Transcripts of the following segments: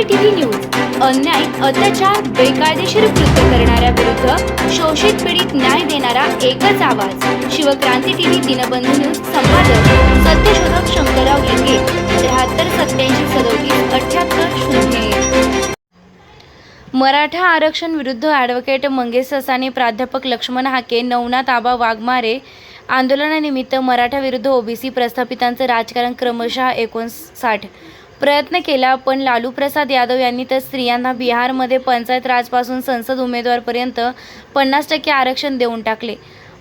OBC TV news. अन्याय अत्याचार बेकायदेशीर कृत्य करणाऱ्या विरुद्ध शोषित पीडित न्याय देणारा एकच आवाज. शिवक्रांती टीव्ही दिनबंधू न्यूज संपादक सत्यशोधक शंकरराव लिंगे त्र्याहत्तर सत्याऐंशी सदोतीस अठ्याहत्तर शून्य मराठा आरक्षण विरुद्ध ॲडव्होकेट मंगेश ससाने प्राध्यापक लक्ष्मण हाके नवनाथ आबा वाघमारे आंदोलनानिमित्त मराठा विरुद्ध ओबीसी प्रस्थापितांचं राजकारण क्रमशः एकोणसाठ. प्रयत्न केला पण लालू प्रसाद यादव यांनी तर स्त्रियांना बिहारमध्ये पंचायत राजपासून संसद उमेदवारपर्यंत पन्नास टक्के आरक्षण देऊन टाकले.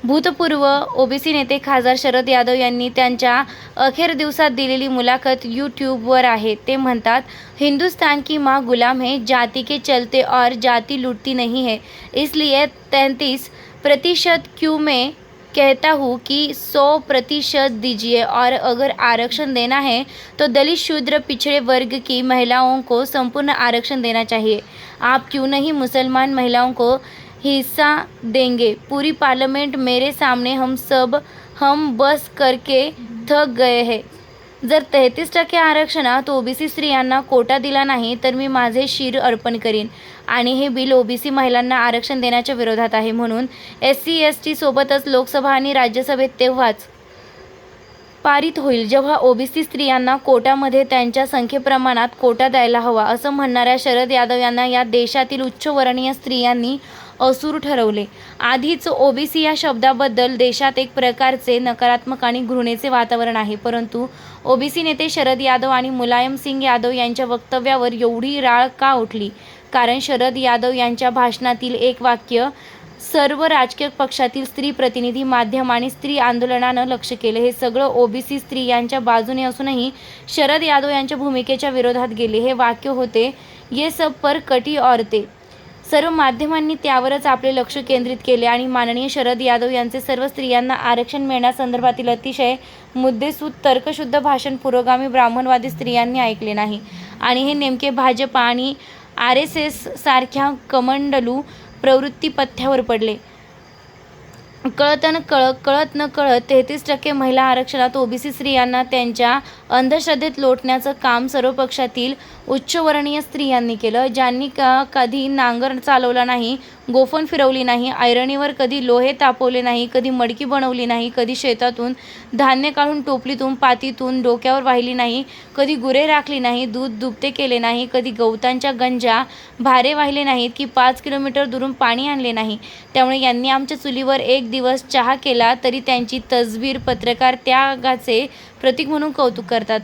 भूतपूर्व ओबीसी नेते खासदार शरद यादव यांनी त्यांच्या अखेर दिवसात दिलेली मुलाखत यूट्यूबवर आहे. ते म्हणतात हिंदुस्तान की माँ गुलाम है जाती के चलते और जाती लुटती नहीं है. इसलिए तैंतीस प्रतिशत क्यू में कहता हूँ कि सौ प्रतिशत दीजिए और अगर आरक्षण देना है तो दलित शूद्र पिछड़े वर्ग की महिलाओं को संपूर्ण आरक्षण देना चाहिए। आप क्यों नहीं मुसलमान महिलाओं को हिस्सा देंगे? पूरी पार्लियामेंट मेरे सामने हम सब, हम बस करके थक गए हैं। जर तेहतीस टक्के आरक्षणात ओबीसी स्त्रियांना कोटा दिला नाही तर मी माझे शिर अर्पण करीन. आणि हे बिल ओबीसी महिलांना आरक्षण देण्याच्या विरोधात आहे म्हणून एस सी एस टी सोबतच लोकसभा आणि राज्यसभेत तेव्हाच पारित होईल. जेव्हा ओबीसी स्त्रियांना कोटामध्ये त्यांच्या संख्येप्रमाणात कोटा द्यायला हवा असं म्हणणाऱ्या शरद यादव यांना या देशातील उच्चवर्णीय स्त्रियांनी असूर ठरवले. आधीच ओबीसी या शब्दाबद्दल देशात एक प्रकारचे नकारात्मक आणि घृणेचे वातावरण आहे. परंतु ओबीसी नेते शरद यादव आणि मुलायम सिंग यादव यांच्या वक्तव्यावर एवढी राळ का उठली? कारण शरद यादव यांच्या भाषणातील एक वाक्य सर्व राजकीय पक्षातील स्त्री प्रतिनिधी माध्यम आणि स्त्री आंदोलनानं लक्ष केले. हे सगळं ओबीसी स्त्री यांच्या बाजूने असूनही शरद यादव यांच्या भूमिकेच्या विरोधात गेले. हे वाक्य होते ये सब पर कटी औरते सर्व माध्यमांनी त्यावरच आपले लक्ष केंद्रित केले आणि माननीय शरद यादव यांचे सर्व स्त्रियांना आरक्षण मिळण्यासंदर्भातील अतिशय मुद्देसूद तर्कशुद्ध भाषण पुरोगामी ब्राह्मणवादी स्त्रियांनी ऐकले नाही. आणि हे नेमके भाजप आणि आर एस एस सारख्या कमंडलू प्रवृत्ती पथ्यावर पडले. कळत न कळ कळत न कळत तेहतीस टक्के महिला आरक्षणात ओबीसी स्त्रियांना त्यांच्या अंधश्रद्धेत लोटण्याचं काम सर्व पक्षातील उच्चवर्णीय स्त्रियांनी केलं ज्यांनी का कधी नांगर चालवला नाही गोफण फिरवली नाही आयरणीवर कधी लोहे तापवले नाही कधी मडकी बनवली नाही कधी शेतातून धान्य काढून टोपलीतून पातीतून डोक्यावर वाहिली नाही कधी गुरे राखली नाही दूध दुभते केले नाही कधी गवतांच्या गंजा भारे वाहिले नाहीत की पाच किलोमीटर दुरून पाणी आणले नाही. त्यामुळे यांनी आमच्या चुलीवर एक दिवस चहा केला तरी त्यांची तसबीर पत्रकार त्यागाचे प्रतीक म्हणून कौतुक करतात.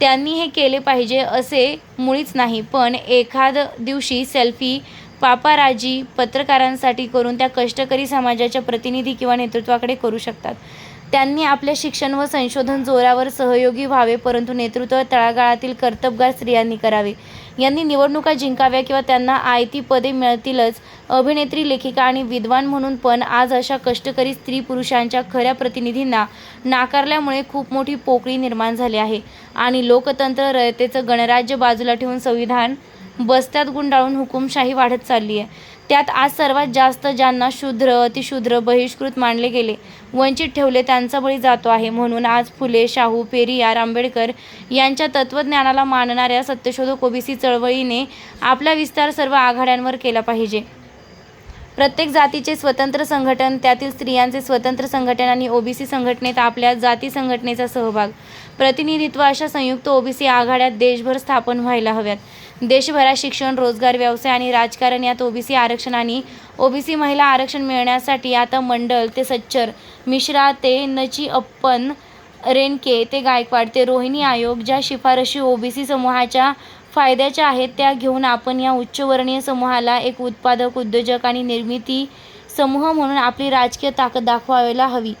त्यांनी हे केले पाहिजे असे मुळीच नाही पण एखाद दिवशी सेल्फी पापाराजी पत्रकारांसाठी करून त्या कष्टकरी समाजाच्या प्रतिनिधी किंवा नेतृत्वाकडे करू शकतात. त्यांनी आपले शिक्षण व संशोधन जोरावर सहयोगी व्हावे परंतु नेतृत्व तळागाळातील कर्तबगार स्त्रियांनी करावे. यांनी निवडणुका जिंकाव्या किंवा त्यांना आयती पदे मिळतीलच अभिनेत्री लेखिका आणि विद्वान म्हणून पण आज अशा कष्टकरी स्त्री पुरुषांच्या खऱ्या प्रतिनिधींना नाकारल्यामुळे खूप मोठी पोकळी निर्माण झाली आहे. आणि लोकतंत्र रयतेचं गणराज्य बाजूला ठेवून संविधान बस्त्यात गुंडाळून हुकुमशाही वाढत चालली आहे त्यात आज सर्वात जास्त ज्यांना शूद्र अतिशूद्र बहिष्कृत मानले गेले वंचित ठेवले त्यांचा बळी जातो आहे. म्हणून आज फुले शाहू पेरियार आंबेडकर यांच्या तत्त्वज्ञानाला मानणाऱ्या सत्यशोधक ओबीसी चळवळीने आपला विस्तार सर्व आघाड्यांवर केला पाहिजे. प्रत्येक जातीचे स्वतंत्र संघटन त्यातील स्त्रियांचे स्वतंत्र संघटन आणि ओबीसी संघटनेत आपल्या जाती संघटनेचा सहभाग. प्रतिनिधित्व अशा संयुक्त ओबीसी आघाड्यात देशभर स्थापन व्हायला हव्यात. देशभरात शिक्षण रोजगार व्यवसाय आणि राजकारण यात ओबीसी आरक्षण आणि ओबीसी महिला आरक्षण मिळण्यासाठी आता मंडल ते सच्चर मिश्रा ते नची अप्पन रेणके ते गायकवाड ते रोहिणी आयोग ज्या शिफारशी ओबीसी समूहाच्या फायद्याच्या आहेत त्या घेऊन आपण या उच्चवर्णीय समूहाला एक उत्पादक उद्योजक आणि निर्मिती समूह म्हणून आपली राजकीय ताकद दाखवायला हवी.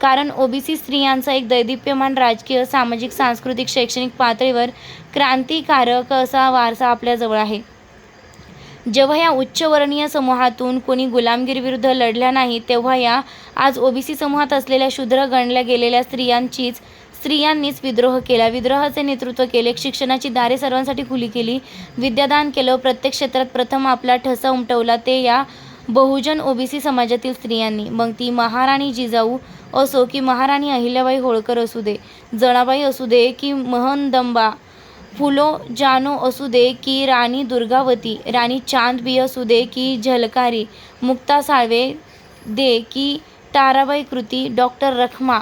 कारण ओबीसी स्त्रियांचा एक दैदिप्यमान राजकीय सामाजिक सांस्कृतिक शैक्षणिक पातळीवर क्रांतिकारक असा वारसा आपल्याजवळ आहे. जेव्हा या उच्चवर्णीय समूहातून कोणी गुलामगिरीविरुद्ध लढल्या नाही तेव्हा या आज ओबीसी समूहात असलेल्या शूद्र गणल्या गेलेल्या स्त्रियांचीच स्त्रियांनीच विद्रोह केला. विद्रोहाचे नेतृत्व केले. शिक्षणाची दारे सर्वांसाठी खुली केली. विद्यादान केलं. प्रत्येक क्षेत्रात प्रथम आपला ठसा उमटवला. ते या बहुजन ओबीसी समाजातील स्त्रियांनी. मग ती महाराणी जिजाऊ असो की महाराणी अहिल्याबाई होळकर असू दे जणाबाई असू दे की महंदंबा फुलो जानो असू दे की राणी दुर्गावती राणी चांदबी असू दे की झलकारी मुक्ता साळवे दे की ताराबाई कृती डॉक्टर रखमा